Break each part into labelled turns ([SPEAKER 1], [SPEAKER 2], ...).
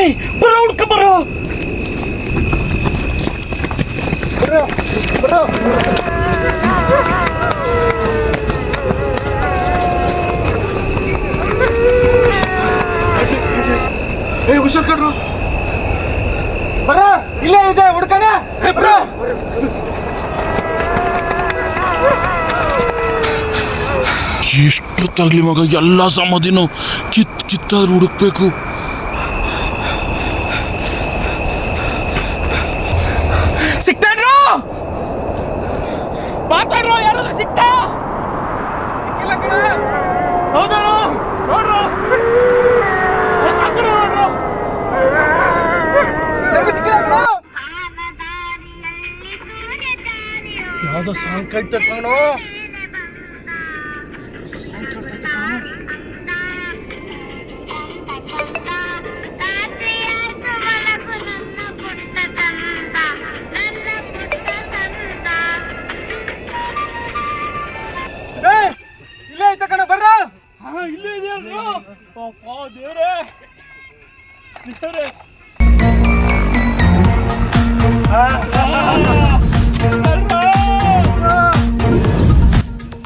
[SPEAKER 1] ಏಯ್ ಬರ ಹುಡ್ಕ ಬರೋ.
[SPEAKER 2] ಏ ಹುಷಾರ್ ಕಡ್ರು ಬರ ಇಲ್ಲೇ ಇದೆ ಹುಡ್ಕನ. ಬರ.
[SPEAKER 3] ತಗ್ಲಿ ಮಗ ಎಲ್ಲ ಸಮಾಧಿನೂ ಕಿತ್ ಕಿತ್ತಾದ್ರೂ ಹುಡುಕ್ಬೇಕು.
[SPEAKER 2] ಕಣ
[SPEAKER 1] ಹೌದಾ ನೋಡ್ರು.
[SPEAKER 2] ನಮ್ಗೆ ಸಿಕ್ಕಿಲ್ಲ ಕಣ.
[SPEAKER 1] ಯಾವ್ದೋ ಸಾಂಗ್ ಕೇಳ್ತಾ ಅಲ್ರು ಅಪ್ಪ ದೇವ್ರೇ ದೇವ್ರೇ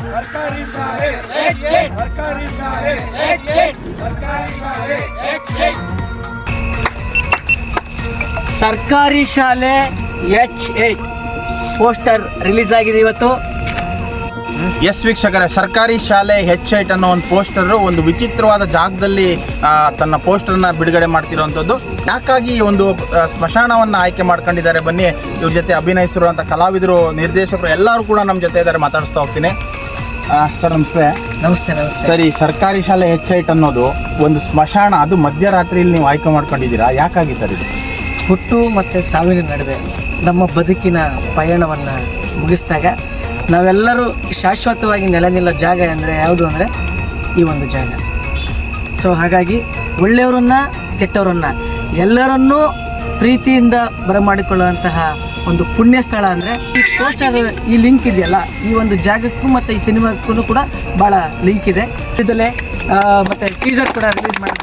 [SPEAKER 2] ಸರ್ಕಾರಿ ಶಾಲೆ ಸರ್ಕಾರಿ ಶಾಲೆ ಸರ್ಕಾರಿ ಶಾಲೆ
[SPEAKER 4] ಸರ್ಕಾರಿ ಶಾಲೆ ಎಚ್ ಏಟ್ ಪೋಸ್ಟರ್ ರಿಲೀಸ್ ಆಗಿದೆ ಇವತ್ತು.
[SPEAKER 5] ಎಸ್ ವೀಕ್ಷಕರ ಸರ್ಕಾರಿ ಶಾಲೆ ಹೆಚ್ ಐಟ್ ಅನ್ನೋ ಒಂದು ಪೋಸ್ಟರ್ ಒಂದು ವಿಚಿತ್ರವಾದ ಜಾಗದಲ್ಲಿ ತನ್ನ ಪೋಸ್ಟರ್ನ ಬಿಡುಗಡೆ ಮಾಡ್ತಿರುವಂಥದ್ದು. ಯಾಕಾಗಿ ಈ ಒಂದು ಸ್ಮಶಾನವನ್ನು ಸ್ಮಶಾನವನ್ನ ಆಯ್ಕೆ ಮಾಡ್ಕೊಂಡಿದ್ದಾರೆ ಬನ್ನಿ. ಇವ್ರ ಜೊತೆ ಅಭಿನಯಿಸಿರುವಂಥ ಕಲಾವಿದರು ನಿರ್ದೇಶಕರು ಎಲ್ಲರೂ ಕೂಡ ನಮ್ಮ ಜೊತೆ ಇದ್ದಾರೆ ಮಾತಾಡಿಸ್ತಾ ಹೋಗ್ತೀನಿ. ಸರ್ ನಮಸ್ತೆ.
[SPEAKER 4] ನಮಸ್ತೆ ನಮಸ್ತೆ.
[SPEAKER 5] ಸರಿ ಸರ್ಕಾರಿ ಶಾಲೆ ಹೆಚ್ ಐಟ್ ಅನ್ನೋದು ಒಂದು ಸ್ಮಶಾನ ಅದು ಮಧ್ಯರಾತ್ರಿಯಲ್ಲಿ ನೀವು ಆಯ್ಕೆ ಮಾಡ್ಕೊಂಡಿದ್ದೀರಾ? ಯಾಕಾಗಿ ಸರ್ ಇದು?
[SPEAKER 4] ಹುಟ್ಟು ಮತ್ತು ಸಾವಿನ ನಡುವೆ ನಮ್ಮ ಬದುಕಿನ ಪಯಣವನ್ನು ಮುಗಿಸಿದಾಗ ನಾವೆಲ್ಲರೂ ಶಾಶ್ವತವಾಗಿ ನೆಲೆ ನಿಲ್ಲೋ ಜಾಗ ಅಂದರೆ ಯಾವುದು ಅಂದರೆ ಈ ಒಂದು ಜಾಗ. ಸೊ ಹಾಗಾಗಿ ಒಳ್ಳೆಯವರನ್ನ ಕೆಟ್ಟವರನ್ನ ಎಲ್ಲರನ್ನೂ ಪ್ರೀತಿಯಿಂದ ಬರಮಾಡಿಕೊಳ್ಳುವಂತಹ ಒಂದು ಪುಣ್ಯ ಸ್ಥಳ ಅಂದರೆ ಈ ಪೋಸ್ಟರ್ ಈ ಲಿಂಕ್ ಇದೆಯಲ್ಲ, ಈ ಒಂದು ಜಾಗಕ್ಕೂ ಮತ್ತು ಈ ಸಿನಿಮಾಕ್ಕೂ ಕೂಡ ಭಾಳ ಲಿಂಕ್ ಇದೆ. ಮತ್ತು ಮತ್ತೆ ಟೀಸರ್ ಕೂಡ ರಿಲೀಸ್ ಮಾಡಿ